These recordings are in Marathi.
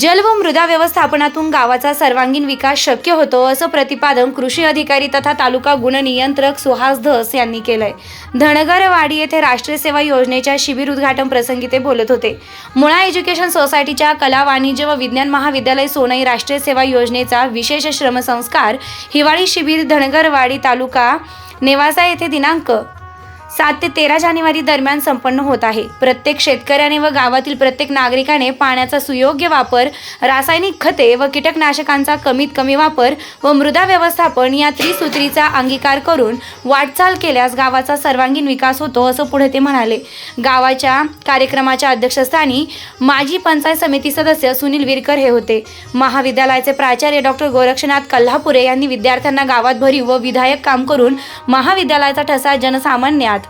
जल व मृदा व्यवस्थापनातून गावाचा सर्वांगीण विकास शक्य होतो असं प्रतिपादन कृषी अधिकारी तथा तालुका गुणनियंत्रक सुहास धस यांनी केलंय. धनगरवाडी येथे राष्ट्रीय सेवा योजनेच्या शिबिर उद्घाटन प्रसंगी ते बोलत होते. मुळा एज्युकेशन सोसायटीच्या कला वाणिज्य व विज्ञान महाविद्यालय सोनई राष्ट्रीय सेवा योजनेचा विशेष श्रमसंस्कार हिवाळी शिबिर धनगरवाडी तालुका नेवासा येथे दिनांक सात ते तेरा जानेवारी दरम्यान संपन्न होत आहे. प्रत्येक शेतकऱ्याने व गावातील प्रत्येक नागरिकाने पाण्याचा सुयोग्य वापर रासायनिक खते व कीटकनाशकांचा कमीत कमी वापर व मृदा व्यवस्थापन या त्रिसूत्रीचा अंगीकार करून वाटचाल केल्यास गावाचा सर्वांगीण विकास होतो असं पुढे ते म्हणाले. गावाच्या कार्यक्रमाच्या अध्यक्षस्थानी माजी पंचायत समिती सदस्य सुनील विरकर हे होते. महाविद्यालयाचे प्राचार्य डॉक्टर गोरक्षनाथ कल्हापुरे यांनी विद्यार्थ्यांना गावात भरीव व विधायक काम करून महाविद्यालयाचा ठसा जनसामान्यात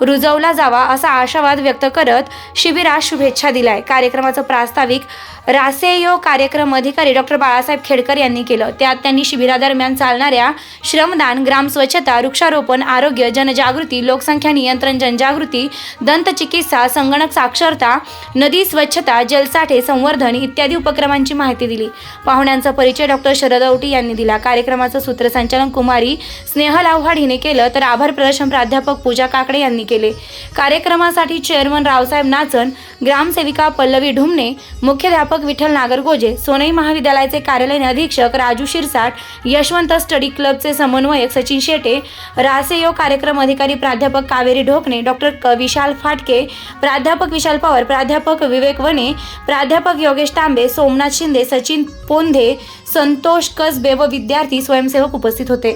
रुजवला जावा असा आशावाद व्यक्त करत शिबिरास शुभेच्छा दिलाय. कार्यक्रमाचं प्रास्ताविक रासेयो कार्यक्रम अधिकारी डॉक्टर बाळासाहेब खेडकर यांनी केलं. त्यात त्यांनी शिबिरादरम्यान चालणाऱ्या श्रमदान ग्राम स्वच्छता वृक्षारोपण आरोग्य जनजागृती लोकसंख्या नियंत्रण जनजागृती दंतचिकित्सा संगणक साक्षरता नदी स्वच्छता जलसाठे संवर्धन इत्यादी उपक्रमांची माहिती दिली. पाहुण्यांचा परिचय डॉक्टर शरद औटी यांनी दिला. कार्यक्रमाचं सूत्रसंचालन कुमारी स्नेहल आव्हाड हिने केलं. तर आभार प्रदर्शन प्राध्यापक पूजा काकडे यांनी केले. कार्यक्रमासाठी चेअरमन रावसाहेब नाचन ग्रामसेविका पल्लवी ढुमणे मुख्याध्यापक विठ्ठल नागरगोजे सोनई महाविद्यालयाचे कार्यालयीन अधीक्षक राजू शिरसाट यशवंत स्टडी क्लबचे समन्वयक सचिन शेटे रासेयो कार्यक्रम अधिकारी प्राध्यापक कावेरी ढोकणे डॉक्टर विशाल फाटके प्राध्यापक विशाल पवार प्राध्यापक विवेक वने प्राध्यापक योगेश तांबे सोमनाथ शिंदे सचिन पोंधे संतोष कसबे व विद्यार्थी स्वयंसेवक उपस्थित होते.